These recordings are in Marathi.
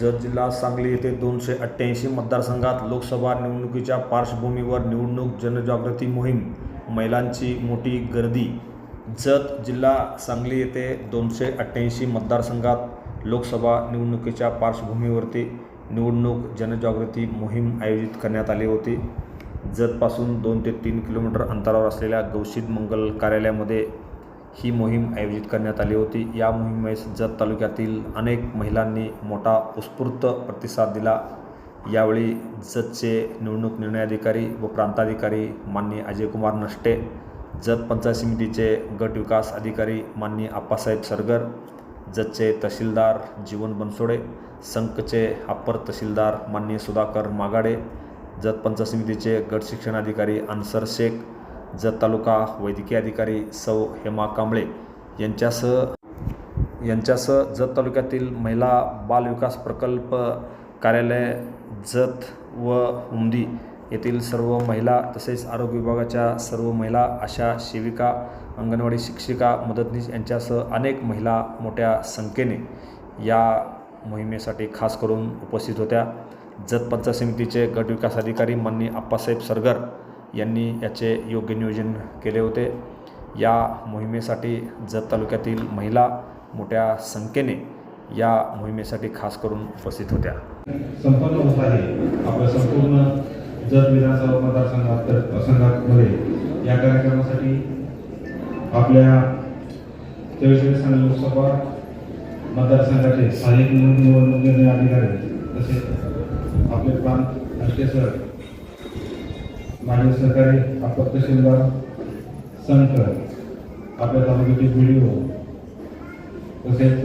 जत जिल्हा सांगली येथे दोनशे अठ्ठ्याऐंशी मतदारसंघात लोकसभा निवडणुकीच्या पार्श्वभूमीवर निवडणूक जनजागृती मोहीम महिलांची मोठी गर्दी. जत जिल्हा सांगली येथे दोनशे अठ्ठ्याऐंशी मतदारसंघात लोकसभा निवडणुकीच्या पार्श्वभूमीवरती निवडणूक जनजागृती मोहीम आयोजित करण्यात आली होती. जतपासून दोन ते तीन किलोमीटर अंतरावर असलेल्या गौशीद मंगल कार्यालयामध्ये ही मोहीम आयोजित करण्यात आली होती. या मोहिमेस जत तालुक्यातील अनेक महिलांनी मोठा उत्स्फूर्त प्रतिसाद दिला. यावेळी जतचे निवडणूक निर्णय अधिकारी व प्रांताधिकारी माननीय अजयकुमार नष्टे जत पंचायत समितीचे गट विकास अधिकारी माननीय आप्पासाहेब सरगर जतचे तहसीलदार जीवन बनसोडे संकचे अप्पर तहसीलदार माननीय सुधाकर मागाडे जत पंचायत समितीचे गट शिक्षणाधिकारी अन्सर शेख जत तालुका वैद्यकीय अधिकारी सौ हेमा कांबळे यांच्यासह यांच्यासह जत तालुक्यातील महिला बालविकास प्रकल्प कार्यालय जत व उमदी येथील सर्व महिला तसेच आरोग्य विभागाच्या सर्व महिला आशा सेविका अंगणवाडी शिक्षिका मदतनीस यांच्यासह अनेक महिला मोठ्या संख्येने या मोहिमेसाठी खास करून उपस्थित होत्या. जत पंचायत समितीचे गट विकास अधिकारी माननीय आप्पासाहेब सरगर यांनी याचे योग्य नियोजन केले होते. या मोहिमेसाठी जत तालुक्यातील महिला मोठ्या संख्येने या मोहिमेसाठी खास करून उपस्थित होत्या. संपन्न होत आहे. आपल्या संपूर्ण जत विधानसभा मतदारसंघात संघामध्ये या कार्यक्रमासाठी आपल्या चव्वेचाळीस लोकसभा मतदारसंघाचे स्थानिक निवडणूक निर्णय अधिकारी तसेच आपले प्रांत सर माजी सरकारी अपर तहसीलदार संत आपल्या तालुक्याचे व्हिडिओ तसेच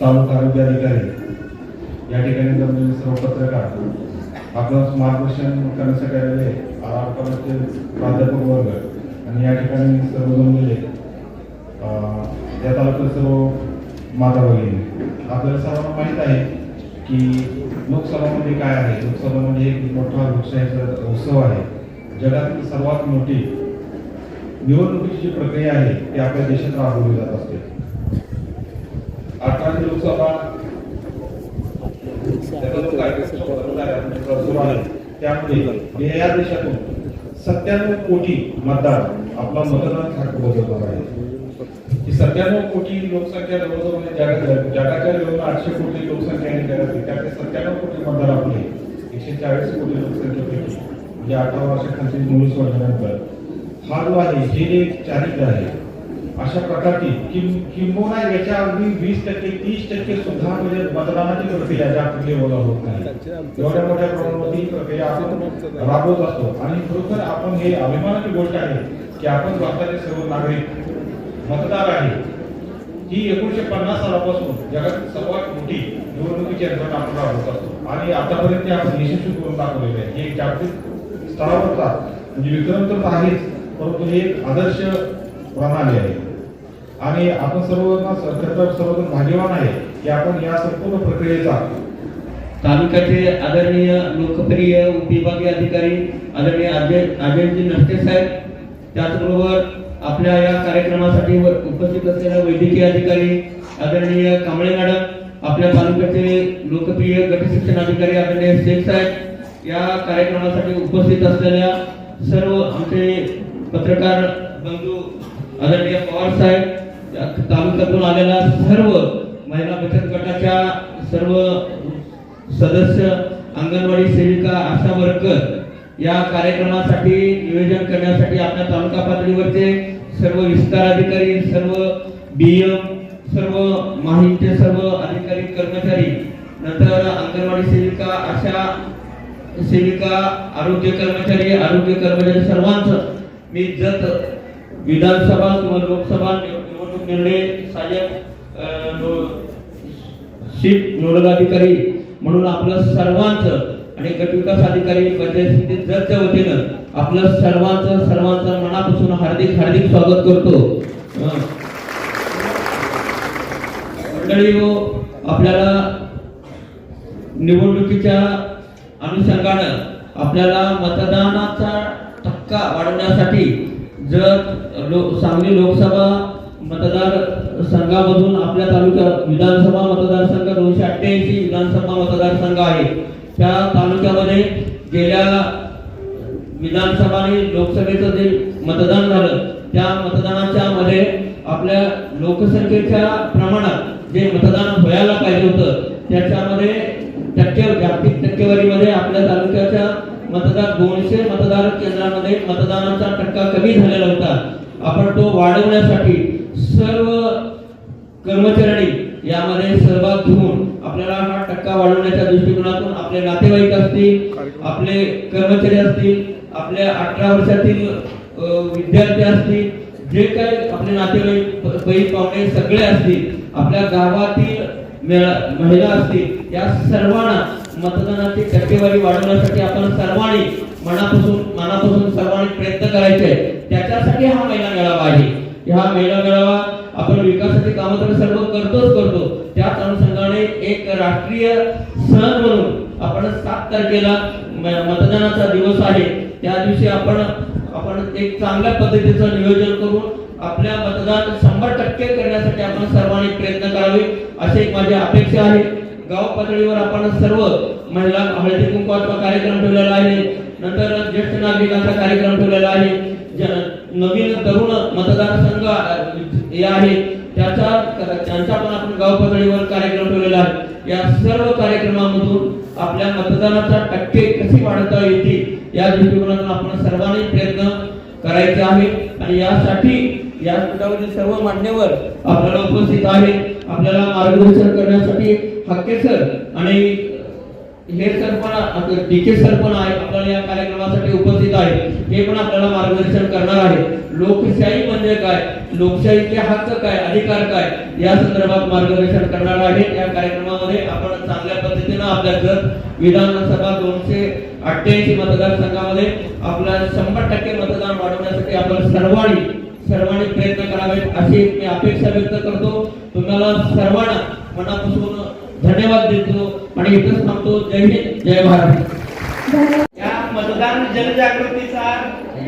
तालुका आरोग्य अधिकारी या ठिकाणी जमलेले सर्व पत्रकार आपलं मार्गदर्शन करण्यासाठी आलेले आरामचे प्राध्यापक वर्ग आणि या ठिकाणी सर्व जमलेले या तालुक्यात सर्व माता भगिनी आपल्याला सर्वांना माहीत आहे की लोकसभा म्हणजे काय आहे? लोकसभा म्हणजे एक मोठा लोकशाहीचा उत्सव आहे. जगातील सर्वात मोठी निवडणुकीची जी प्रक्रिया आहे ती आपल्या देशात राबवली जात असते. अठराची लोकसभा त्यामध्ये या देशातून सत्त्याण्णव कोटी मतदार आपला मतदान हक्क बजावणार आहे. की सत्त्याण्णव कोटी लोकसंख्या जवळजवळ म्हणजे जगात जगाच्या जवळ आठशे कोटी लोकसंख्या आहे जगातील त्यातले सत्त्याण्णव कोटी मतदार आपले एकशे चाळीस कोटी लोकसंख्येपैकी म्हणजे अठरा वर्षाखालची मुलीस वर्षानंतर हा जो आहे हे एक चारित्र्य आहे अशा प्रकारची किंबहुना याच्या अगदी वीस टक्के तीस टक्के सुद्धा म्हणजे मतदानाची प्रक्रिया ज्या लेवलला होत नाही. एवढ्या मोठ्या प्रमाणामध्ये ही प्रक्रिया आपण राबवत असतो. आणि खरोखर आपण हे अभिमानाची गोष्ट आहे की आपण भारताचे सर्व नागरिक मतदार आहे. ही एकोणीशे पन्नास सालापासून जगात सर्वात मोठी निवडणुकीची यंत्रणा आपण राबवत असतो. आणि आतापर्यंत ते आपण यशस्वी करून दाखवलेले आहे. हे जागतिक स्तरावरचा म्हणजे विक्रम तर आहेच परंतु हे एक आदर्श प्रणाली आहे. आणि आपण सर्वांना खरं सर्वजण भाग्यवान आहे की आपण या संपूर्ण प्रक्रियेचा तालुक्याचे आदरणीय लोकप्रिय उपविभागीय अधिकारी आदरणीय अजय अजयजी नष्टे साहेब त्याचबरोबर आपल्या या कार्यक्रमासाठी उपस्थित असलेल्या वैद्यकीय अधिकारी आदरणीय कांबळे मॅडम आपल्या तालुक्याचे लोकप्रिय गटशिक्षण अधिकारी आदरणीय शेख साहेब या कार्यक्रमासाठी उपस्थित असलेल्या सर्व आमचे पत्रकार बंधू आदरणीय पवार साहेब तालुक्यातून आलेल्या सर्व महिला बचत गटाच्या सर्व सदस्य अंगणवाडी सेविका आशा वर्कर या कार्यक्रमासाठी नियोजन करण्यासाठी आपल्या तालुका पातळीवरचे सर्व विस्तार अधिकारी सर्व बीएम सर्व माहितीचे सर्व अधिकारी कर्मचारी नंतर अंगणवाडी सेविका आशा सेविका आरोग्य कर्मचारी आरोग्य कर्मचारी सर्वांचं मी जत विधानसभा किंवा लोकसभा निवडणूक निर्णय सहाय्यक शीट नोडल अधिकारी म्हणून आपलं सर्वांचं आणि गटविकास अधिकारी पंचायत समिती जतच्या वतीनं आपलं सर्वांचं सर्वांचं मनापासून हार्दिक हार्दिक स्वागत करतो. मंडळी हो, आपल्याला निवडणुकीच्या अनुषंगानं आपल्याला मतदानाचा टक्का वाढवण्यासाठी जर लो सांगली लोकसभा मतदार संघामधून आपल्या तालुक्यात विधानसभा मतदारसंघ दोनशे अठ्ठ्याऐंशी विधानसभा मतदारसंघ आहे त्या तालुक्यामध्ये गेल्या विधानसभा आणि लोकसभेचं जे मतदान झालं त्या मतदानाच्या मध्ये आपल्या लोकसंख्येच्या प्रमाणात जे मतदान व्हायला पाहिजे होतं त्याच्यामध्ये टक्के जागतिक टक्केवारीमध्ये आपल्या तालुक्याच्या मतदार दोन केंद्रामध्ये मतदानाचा टक्का कमी झालेला होता. आपण तो वाढवण्यासाठी सर्व कर्मचाऱ्यांनी यामध्ये सहभाग घेऊन आपल्याला हा टक्का वाढवण्याच्या दृष्टिकोनातून आपले नातेवाईक असतील आपले कर्मचारी असतील आपल्या अठरा वर्षातील विद्यार्थी असतील जे काही आपले नातेवाईक बहीण पाहुणे सगळे असतील आपल्या गावातील महिला असतील या सर्वांना मतदानाची टक्केवारी वाढवण्यासाठी आपण सर्वांनी मनापासून मनापासून सर्वांनी प्रयत्न करायचे. आहे. त्याच्यासाठी हा महिला मेळावा आहे. हा महिला मेळावा आपण विकासाची कामं तर सर्व करतोच करतो. त्याच अनुषंगाने एक राष्ट्रीय सण म्हणून आपण सात तारखेला मतदानाचा दिवस आहे. त्या दिवशी आपण आपण एक चांगल्या पद्धतीचं नियोजन करून आपल्या मतदान शंभर टक्के करण्यासाठी आपण सर्वांनी प्रयत्न करावे अशी एक माझी अपेक्षा आहे. गाव पातळीवर आपण सर्व महिला हळदी कुंकवाचा कार्यक्रम ठेवलेला आहे. नंतर ज्येष्ठ नागरिकांचा कार्यक्रम ठेवलेला आहे. नवीन तरुण मतदारसंघ हे आहे त्याचा त्यांचा पण आपण गाव पातळीवर कार्यक्रम ठेवलेला आहे. या सर्व कार्यक्रमामधून आपल्या मतदानाचा टक्के कसे वाढवता येतील या दृष्टिकोनातून आपण सर्वांनी प्रयत्न करायचे आहे. आणि यासाठी या पीठावरील सर्व मान्यवर आपल्याला उपस्थित आहे आपल्याला मार्गदर्शन करण्यासाठी हक्के सर आणि हे सर पण डीके सर पण आहे आपल्याला या कार्यक्रमासाठी उपस्थित आहे हे पण आपल्याला मार्गदर्शन करणार आहे. लोकशाही म्हणजे काय लोकशाहीचे हक्क काय अधिकार काय या संदर्भात मार्गदर्शन करणार आहे. या कार्यक्रमामध्ये आपण चांगल्या पद्धतीनं आपल्या जर विधानसभा दोनशे अठ्ठ्याऐंशी मतदारसंघामध्ये आपला शंभर टक्के मतदान वाढवण्यासाठी आपण सर्वांनी सर्वांनी प्रयत्न करावेत अशी मी अपेक्षा व्यक्त करतो. तुम्हाला सर्वांना मनापासून धन्यवाद देतो आणि इथंच थांबतो. जय हिंद जय भारत. या मतदान जनजागृतीचा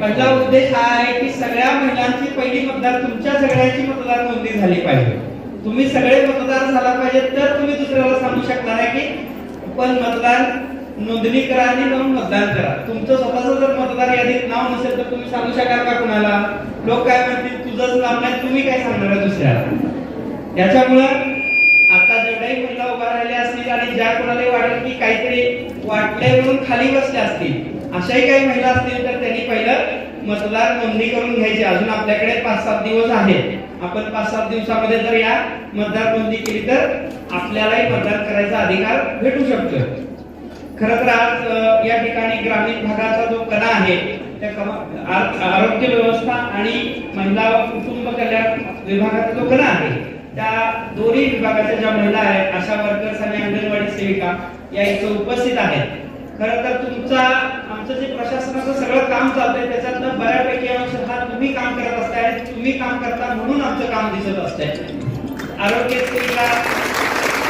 पहिला उद्देश हा आहे की सगळ्या महिलांची पहिली मतदार तुमच्या सगळ्यांची मतदार नोंदणी झाली पाहिजे. तुम्ही सगळे मतदार झाला पाहिजे तर तुम्ही दुसऱ्याला सांगू शकणार आहे की पण मतदान नोंदणी करा आणि मग मतदान करा. तुमचं स्वतःच जर मतदार यादीत नाव नसेल तर तुम्ही सांगू शकाल का कुणाला? लोक काय म्हणतील? तुझंच नाव नाही तुम्ही काय सांगणार दुसऱ्याला? याच्यामुळं आता जेवढ्याही महिला उभा राहिल्या असतील आणि ज्या कोणाला वाटेल की काहीतरी वाटले म्हणून खाली बसल्या असतील अशाही काही महिला असतील तर त्यांनी पहिलं मतदार नोंदणी करून घ्यायची. अजून आपल्याकडे पाच सात दिवस आहेत. आपण पाच सात दिवसामध्ये जर या मतदार नोंदणी केली तर आपल्यालाही मतदान करायचा अधिकार भेटू शकतो. खर तर आज या ठिकाणी ग्रामीण भागाचा जो कणा आहे त्या कमा- आरोग्य व्यवस्था आणि महिला व कुटुंब कल्याण विभागाचा जो कणा आहे त्या दोन्ही विभागाच्या ज्या महिला आहेत आशा वर्कर्स आणि अंगणवाडी सेविका या इथं उपस्थित आहेत. खरं तर तुमचा आमचं जे प्रशासनाचं सगळं काम चालतंय त्याच्यातनं बऱ्यापैकी अंश हा तुम्ही काम करत असताय तुम्ही काम करता म्हणून आमचं काम दिसत असतंय. आरोग्य सेविका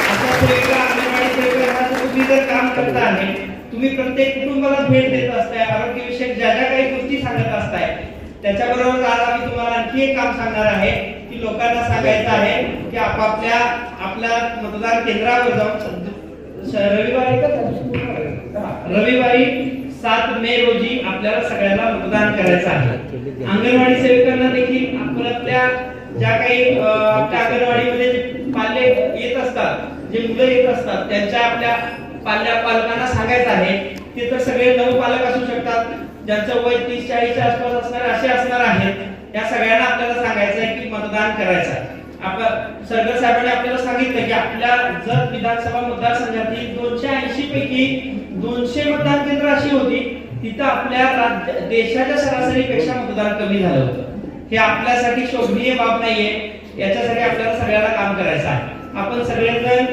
अशा सेविका अंगणवाडी सेविका तुम्ही जर काम करता आहे तुम्ही प्रत्येक कुटुंबाला भेट देत असताय आरोग्य विषयक ज्या ज्या काही गोष्टी सांगत असताय त्याच्याबरोबर आज आम्ही तुम्हाला आणखी एक काम सांगणार आहे. लोकांना सांगायचं आहे की आपापल्या आपल्या मतदान केंद्रावर जाऊन रविवारी रविवारी सात मे रोजी आपल्याला सगळ्यांना मतदान करायचं आहे. अंगणवाडी सेविकांना देखील आपल्यातल्या ज्या काही आपल्या अंगणवाडीमध्ये जे पाल्य येत असतात जे मुलं येत असतात त्यांच्या आपल्या पाल्या पालकांना सांगायचं आहे. ते तर सगळे नऊ पालक असू शकतात ज्यांचं वय तीस चाळीसच्या आसपास असणार असे असणार आहेत. या सगळ्यांना आपल्याला सांगायचं आहे की मतदान करायचं आहे. आपण सरगर साहेबांनी आपल्याला सांगितलं की आपल्या जत विधानसभा मतदारसंघातील दोनशे ऐंशी पैकी दोनशे मतदान केंद्र अशी होती तिथं आपल्या राज्य देशाच्या सरासरीपेक्षा मतदान कमी झालं होतं. हे आपल्यासाठी शोभनीय बाब नाहीये. याच्यासाठी आपल्याला सगळ्याला काम करायचं आहे. आपण सगळेजण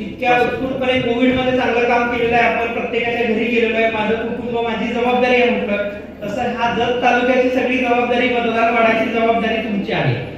इतक्या उत्स्फूर्तपणे कोविडमध्ये चांगलं काम केलेलं आहे. आपण प्रत्येकाच्या घरी गेलेलो आहे. माझं कुटुंब माझी जबाबदारी आहे म्हटलं. तसं हा जत तालुक्याची सगळी जबाबदारी मतदार वाढायची जबाबदारी तुमची आहे.